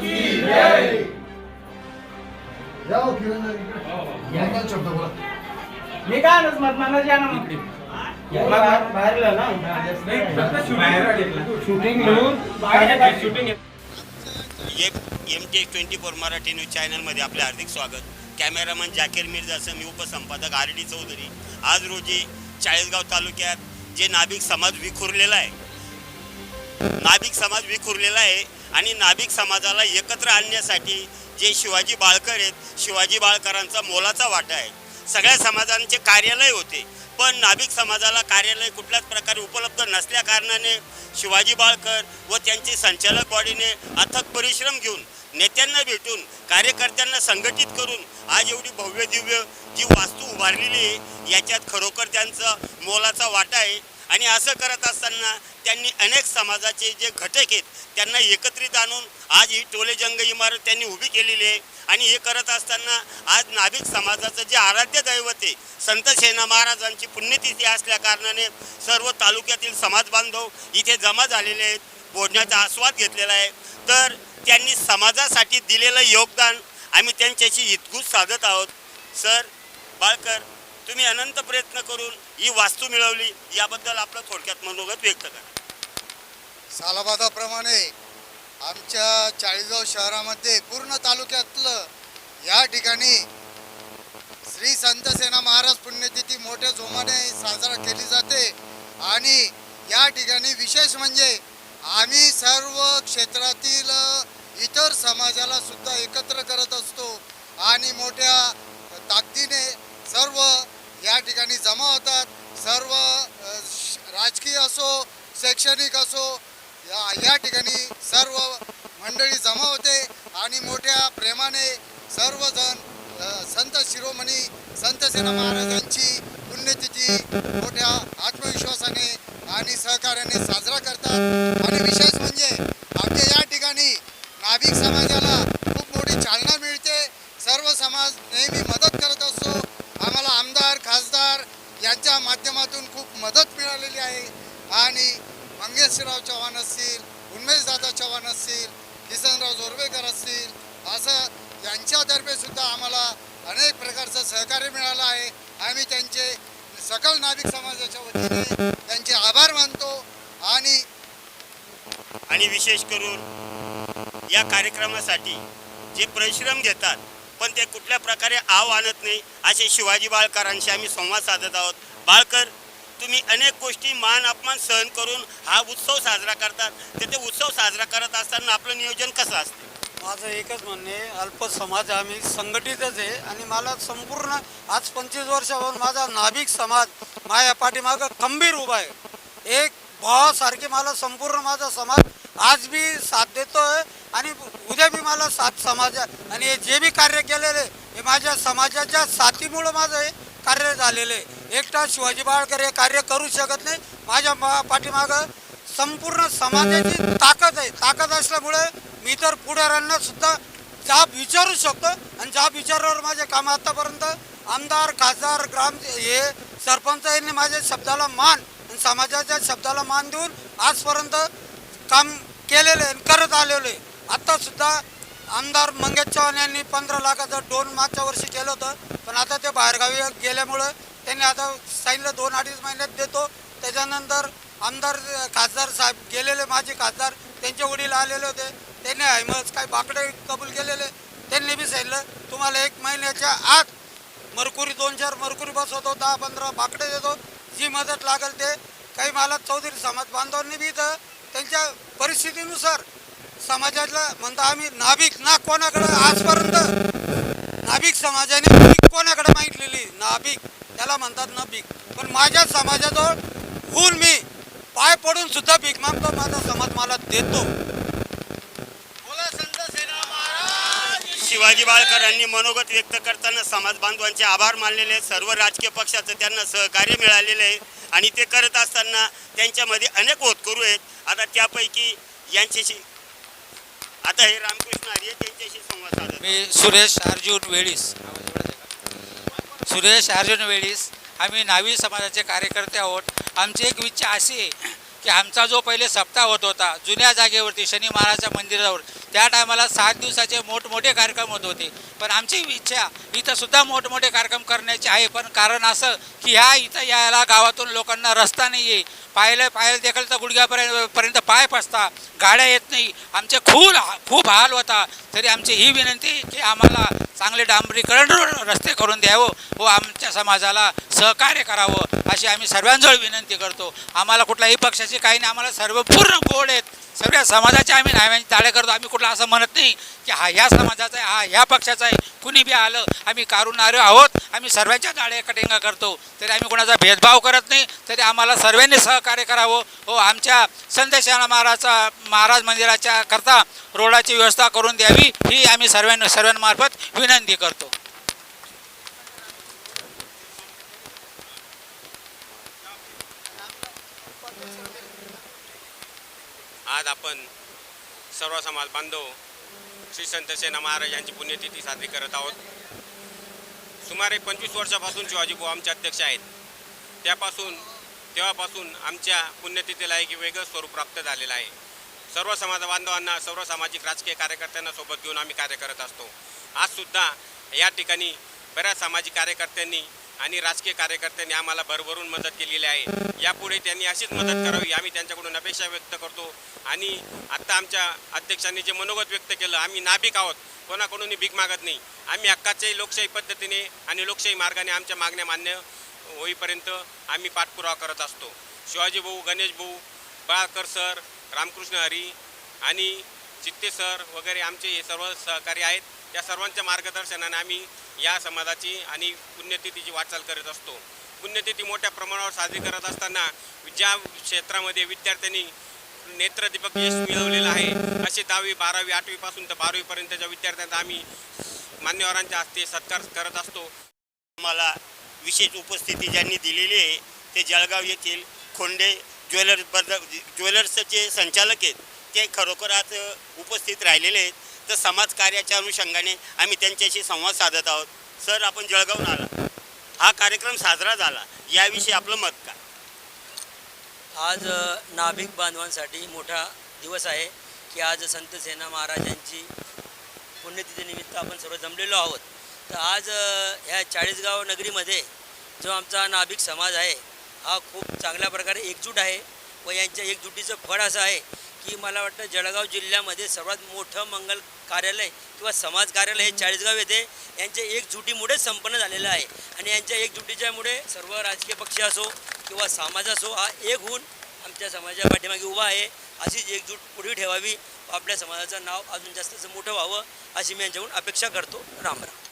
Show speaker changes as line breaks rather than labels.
मी
जय. काय आणत मत मला जा ना मग. बाहेरला ना. शूटिंग
आहे.
M T twenty four Marathi news चॅनलमध्ये आपले हार्दिक स्वागत. कॅमेरामन जाकीर मिर्जासह मी उपसंपादक आर डी चौधरी. आज रोजी चाळीसगाव तालुक्यात जे नाभिक समाज विखुरलेला आहे नाभिक समाज विखुरलेला आहे आणि नाभिक समाजाला एकत्र आणण्यासाठी जे शिवाजी बाळकर आहेत शिवाजी बाळकरांचा मोलाचा वाटा आहे. सगळ्या समाजांचे कार्यालय होते पण नाभिक समाजाला कार्यालय कुठल्याच प्रकारे उपलब्ध नसल्या कारणाने शिवाजी बाळकर व त्यांची संचालक बॉडीने अथक परिश्रम घेऊन नेत्यांना भेटून कार्यकर्त्यांना संघटित करून आज एवढी भव्य दिव्य जी वास्तू उभारलेली आहे याच्यात खरोखर त्यांचा मोलाचा वाटा आहे. आणि असं करत असताना त्यांनी अनेक समाजाचे जे घटक आहेत त्यांना एकत्रित आणून आज ही टोलेजंग इमारत त्यांनी उभी केलेली आहे. आणि हे करत असताना आज नाभिक समाजाचं जे आराध्य दैवत आहे संत सेना महाराजांची पुण्यतिथी असल्या कारणाने सर्व तालुक्यातील समाज बांधव इथे जमा झालेले आहेत बोलण्याचा आस्वाद घेतलेला आहे. तर त्यांनी समाजासाठी दिलेलं योगदान आम्ही त्यांच्याशी इतकूच साधत आहोत. सर बाळकर तुम्ही अनंत प्रयत्न करून ही वास्तू मिळवली याबद्दल आपलं थोडक्यात मनोगत व्यक्त करा.
सालाबादाप्रमाणे आमच्या चाळीसगाव शहरामध्ये पूर्ण तालुक्यातलं या ठिकाणी श्री संत सेना महाराज पुण्यतिथी मोठ्या जोमाने साजरा केली जाते आणि या ठिकाणी विशेष म्हणजे आम्ही सर्व क्षेत्रातील इतर समाजाला सुद्धा एकत्र करत असतो आणि मोठ्या ताकदीने सर्व या ठिकाणी जमा होतात. सर्व श- राजकीय असो शैक्षणिक असो या या ठिकाणी सर्व मंडळी जमा होते आणि मोठ्या प्रेमाने सर्वजण संत शिरोमणी संत सेना महाराजांची पुण्यतिथी मोठ्या आत्मविश्वासाने आणि सहकार्याने साजरा करतात आणि विशेष म्हणजे आमच्या या ठिकाणी नाभिक समाजाला खूप मोठी चालना मिळते सर्व समाज नेहमी मदत करत असतो आम्हाला आमदार खासदार यांच्या माध्यमातून खूप मदत मिळालेली आहे आणि मंगेशराव चव्हाण असतील उन्मेशदादा चव्हाण असतील किसनराव जोरवेकर असतील असं यांच्यातर्फे सुद्धा आम्हाला अनेक प्रकारचं सहकार्य मिळालं आहे. आम्ही त्यांचे सकल नाभिक समाजाच्या वतीने त्यांचे आभार मानतो आणि
आणि विशेष करून या कार्यक्रमासाठी जे परिश्रम घेतात पण ते कुठल्या प्रकारे आव आणत नाही असे शिवाजी बाळकरांशी आम्ही संवाद साधत आहोत. बाळकर तुम्ही अनेक गोष्टी मान अपमान सहन करून हा उत्सव साजरा करतात. तर ते उत्सव साजरा करत असताना आपलं नियोजन कसं असतं?
माझं एकच म्हणणे अल्प समाज आम्ही संघटितच आहे आणि मला संपूर्ण आज पंचवीस वर्षाहून माझा नाभिक समाज माझ्या पाठीमागं खंबीर उभा आहे. एक भावासारखे मला संपूर्ण माझा समाज आज बी साथ देतोय आणि उद्या बी मला साथ समाज आणि हे जे बी कार्य केलेले हे माझ्या समाजाच्या साथीमुळं माझं आहे. कार्य झालेलं आहे. एकटा शिवाजी बाळकर हे कार्य करू शकत नाही. माझ्या मा पाठीमागं संपूर्ण समाजाची ताकद आहे. ताकद असल्यामुळे मी तर पुढाऱ्यांना सुद्धा जाब विचारू शकतो. आणि जाब विचारावर माझे काम आतापर्यंत आमदार खासदार ग्राम हे सरपंच यांनी माझ्या शब्दाला मान आणि समाजाच्या शब्दाला मान देऊन आजपर्यंत काम केलेले आणि करत आलेले आहे. आत्तासुद्धा आमदार मंगेश चव्हाण यांनी पंधरा लाखाचं डोन मागच्या वर्षी केलं होतं. पण आता ते बाहेरगावी गेल्यामुळं त्यांनी आता सांगितलं दोन अडीच महिन्यात देतो. त्याच्यानंतर आमदार खासदार साहेब गेलेले माझे खासदार त्यांचे वडील आलेले होते. त्यांनी हायमस काही बाकडे कबूल केलेले. त्यांनी बी सांगितलं तुम्हाला एक महिन्याच्या आत मरकुरी दोन चार मरकुरी बसवतो दहा पंधरा बाकडे देतो. जी मदत लागेल ते. काही मला चौधरी समाज बांधवांनी बी इथं त्यांच्या परिस्थितीनुसार समाजाला म्हणता आम्ही नाभिक ना कोणाकडं आजपर्यंत? नाभिक समाजाने भीक कोणाकडे मागितलेली? नाभिक. त्याला म्हणतात नाभिक. पण माझ्या समाजाजवळ होऊन मी पाय पडून सुद्धा भीक मागतो माझा समाज मला देतो.
शिवाजी बाळकरांनी मनोगत व्यक्त करताना समाज बांधवांचे आभार मानलेले आहेत सर्व राजकीय पक्षाचं त्यांना सहकार्य मिळालेलं आहे. आणि ते करत असताना त्यांच्यामध्ये अनेक होतकरू आहेत. आता त्यापैकी यांच्याशी आता हे रामकृष्ण आर्य त्यांच्याशी संवाद साधत
मी सुरेश अर्जुन वेळीस. सुरेश अर्जुन वेळीस. आम्ही नावी समाजाचे कार्यकर्ते आहोत. आमची एक इच्छा अशी आहे की आमचा जो पहिले सप्ताह होत होता जुन्या जागेवरती शनी महाराजच्या मंदिरावर त्या टायमाला सात दिवसाचे मोठमोठे कार्यक्रम होत होते. पण आमची इच्छा इथं सुद्धा मोठमोठे कार्यक्रम करण्याची आहे. पण कारण असं की ह्या इथं यायला गावातून लोकांना रस्ता नाही आहे पाहिलं पाहिलं देखील तर गुडघ्यापर्यंत पर्यंत पाय पसता गाड्या येत नाही. आमचे खूप खूप हाल होता. तरी आमची ही विनंती की आम्हाला चांगले डांबरीकरण रस्ते करून द्यावं व आमच्या समाजाला सहकार्य करावं अशी आम्ही सर्वांजवळ विनंती करतो. आम्हाला कुठल्याही पक्षाची काही नाही. आम्हाला सर्व पूर्ण गोड आहेत. सगळ्या समाजाचे आम्ही नाव्यांची ताळे करतो. आम्ही कुठला असं म्हणत नाही. की हा ह्या समाजाचा आहे हा ह्या पक्षाचा आहे. कुणी बी आलं आम्ही कारुणारे आहोत आम्ही सर्वांच्या जाळे कटिंगा करतो. तरी आम्ही कोणाचा भेदभाव करत नाही तरी आम्हाला सर्वांनी सहकार्य करावं. हो आमच्या संदेशाला महाराजचा महाराज मंदिराच्या करता रोडाची व्यवस्था करून द्यावी ही आम्ही सर्वांना सर्वांमार्फत विनंती करतो.
आज आपण सर्व समाज बांधव श्री संत सेना महाराज यांची पुण्यतिथी साजरी करत आहोत. सुमारे पंचवीस वर्षापासून शिवाजीभाऊ आमचे अध्यक्ष आहेत. त्यापासून तेव्हापासून आमच्या पुण्यतिथीला एक वेगळं स्वरूप प्राप्त झालेलं आहे. सर्व समाज बांधवांना सर्व सामाजिक राजकीय कार्यकर्त्यांना सोबत घेऊन आम्ही कार्य करत असतो. आजसुद्धा या ठिकाणी बऱ्याच सामाजिक कार्यकर्त्यांनी आणि राजकीय कार्यकर्त्यांनी आम्हाला भरभरून मदत केलेली आहे. यापुढे त्यांनी अशीच मदत करावी आम्ही त्यांच्याकडून अपेक्षा व्यक्त करतो. आणि आत्ता आमच्या अध्यक्षांनी जे मनोगत व्यक्त केलं आम्ही नाभिक आहोत. कोणाकडूनही भीक मागत नाही. आम्ही हक्काच्याही लोकशाही पद्धतीने आणि लोकशाही मार्गाने आमच्या मागण्या मान्य होईपर्यंत आम्ही पाठपुरावा करत असतो. शिवाजी भाऊ गणेश भाऊ बाळकर सर रामकृष्ण हरी आणि चित्ते सर वगैरे आमचे हे सर्व सहकारी आहेत. त्या सर्वांच्या मार्गदर्शनाने आम्ही या समाजाची आणि पुण्यतिथीची वाटचाल करत असतो. पुण्यतिथी मोठ्या प्रमाणावर साजरी करत असताना ज्या क्षेत्रामध्ये विद्यार्थ्यांनी नेत्रदीपक यश मिळवलेलं आहे असे दहावी बारावी आठवीपासून तर बारावीपर्यंतच्या विद्यार्थ्यांचा आम्ही मान्यवरांच्या हस्ते सत्कार करत असतो. मला विशेष उपस्थिती ज्यांनी दिलेली आहे ते जळगाव येथील खोंडे ज्वेलर्स ज्वेलर्सचे संचालक आहेत ते खरोखर आज उपस्थित राहिलेले आहेत. तर समाजकार्याच्या अनुषंगाने आम्ही त्यांच्याशी संवाद साधत आहोत. सर आपण जळगावून आला. हा कार्यक्रम साजरा झाला. याविषयी आपलं मत काय?
आज नाभिक बांधवांसाठी मोठा दिवस आहे की आज संत सेना महाराजांची पुण्यतिथीनिमित्त आपण सर्व जमलेलो आहोत. तर आज ह्या चाळीसगाव नगरीमध्ये जो आमचा नाभिक समाज आहे हा खूप चांगल्या प्रकारे एकजूट आहे व यांच्या एकजुटीचं फळ असं आहे की मला वाटतं जळगाव जिल्ह्यामध्ये सर्वात मोठं मंगल कार्यालय किंवा समाज कार्यालय हे चाळीसगाव येथे यांच्या एकजुटीमुळे संपन्न झालेलं आहे. आणि यांच्या एकजुटीच्यामुळे सर्व राजकीय पक्ष असो किंवा समाज असो हा एक होऊन आमच्या समाजाच्या पाठीमागे उभा आहे. अशीच एकजूट पुढे ठेवावी. आपल्या समाजाचं नाव अजून जास्त मोठं व्हावं अशी मी यांच्याकडून अपेक्षा करतो. राम राम.